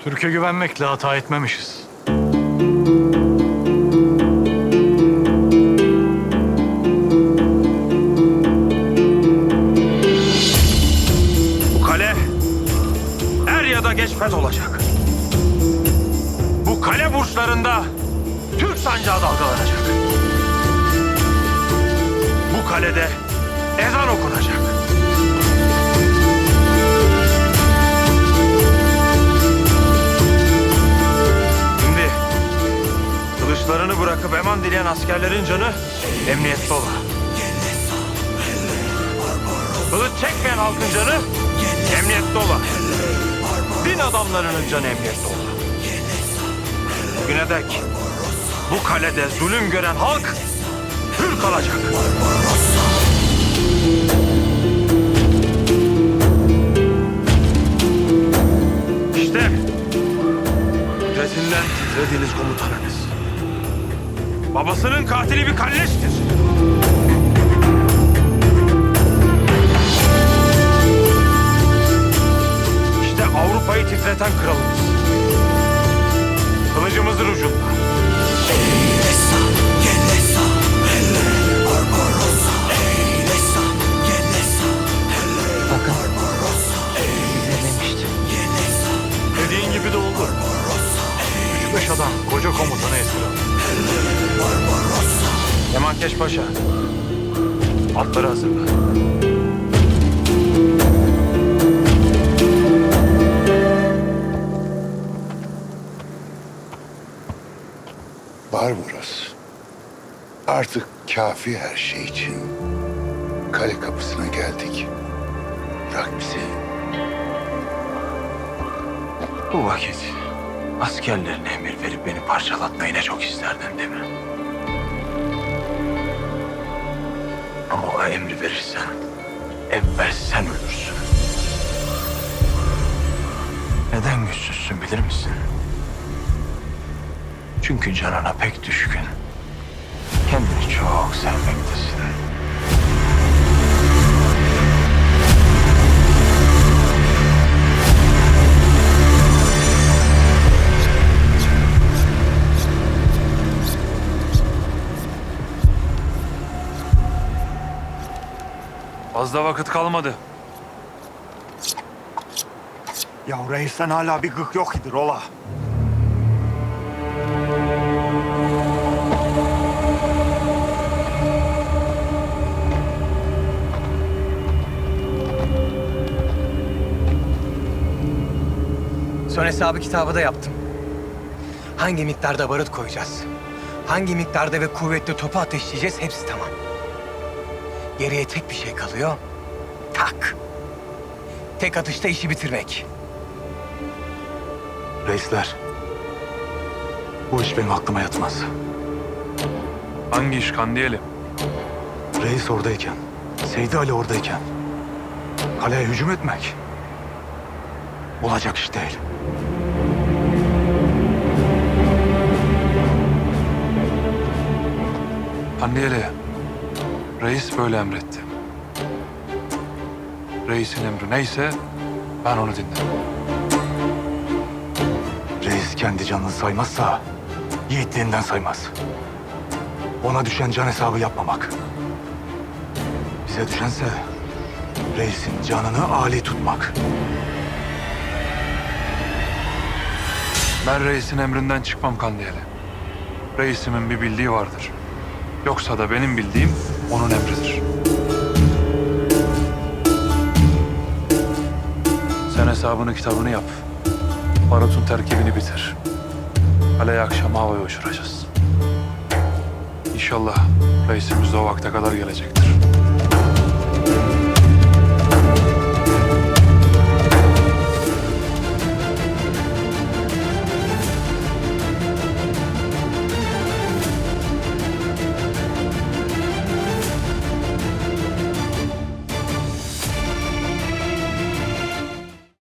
Türkiye güvenmekle hata etmemişiz. Bu kale er ya da geç feth olacak. Bu kale burçlarında Türk sancağı dalgalanacak. Bu kalede ezan okunacak. Dileyen askerlerin canı emniyette ola. Kılıç çekmeyen halkın canı emniyette ola. Din adamlarının canı emniyette ola. Bugüne dek bu kalede zulüm gören halk hür kalacak. İşte kudretinden titrediğiniz komutanınız. Babasının katili bir kalleştir. İşte Avrupa'yı titreten kralımız. Kılıcımızın ucunda. Dediğin gibi de oldu. Küçük beş adam koca komutanı esir Kemal Paşa. Atları hazırla. Barbaros. Artık kafi her şey için. Kale kapısına geldik. Bırak bizi. Bu vakit askerlerine emir verip beni parçalatmayı ne çok isterdin değil mi? Emri verirsen evvel sen ölürsün. Neden güçsüzsün bilir misin? Çünkü canına pek düşkün. Kendini çok sevmektesin. Fazla vakit kalmadı. Ya reisten hala bir gık yok idir ola. Son hesabı kitabı da yaptım. Hangi miktarda barut koyacağız? Hangi miktarda ve kuvvetli topu ateşleyeceğiz? Hepsi tamam. Geriye tek bir şey kalıyor. Tak. Tek atışta işi bitirmek. Reisler. Bu iş benim aklıma yatmaz. Hangi iş Kandiyeli? Reis oradayken, Seydi Ali oradayken kaleye hücum etmek olacak iş değil. Anneyeli, reis böyle emretti. Reisin emri neyse ben onu dinlerim. Reis kendi canını saymazsa yiğitliğinden saymaz. Ona düşen can hesabı yapmamak. Bize düşense reisin canını âli tutmak. Ben reisin emrinden çıkmam Kandiyeli. Reisimin bir bildiği vardır. Yoksa da benim bildiğim onun emridir. Sen hesabını kitabını yap. Barut'un terkibini bitir. Kaleye akşam havaya uçuracağız. İnşallah reisimiz de o vakte kadar gelecektir.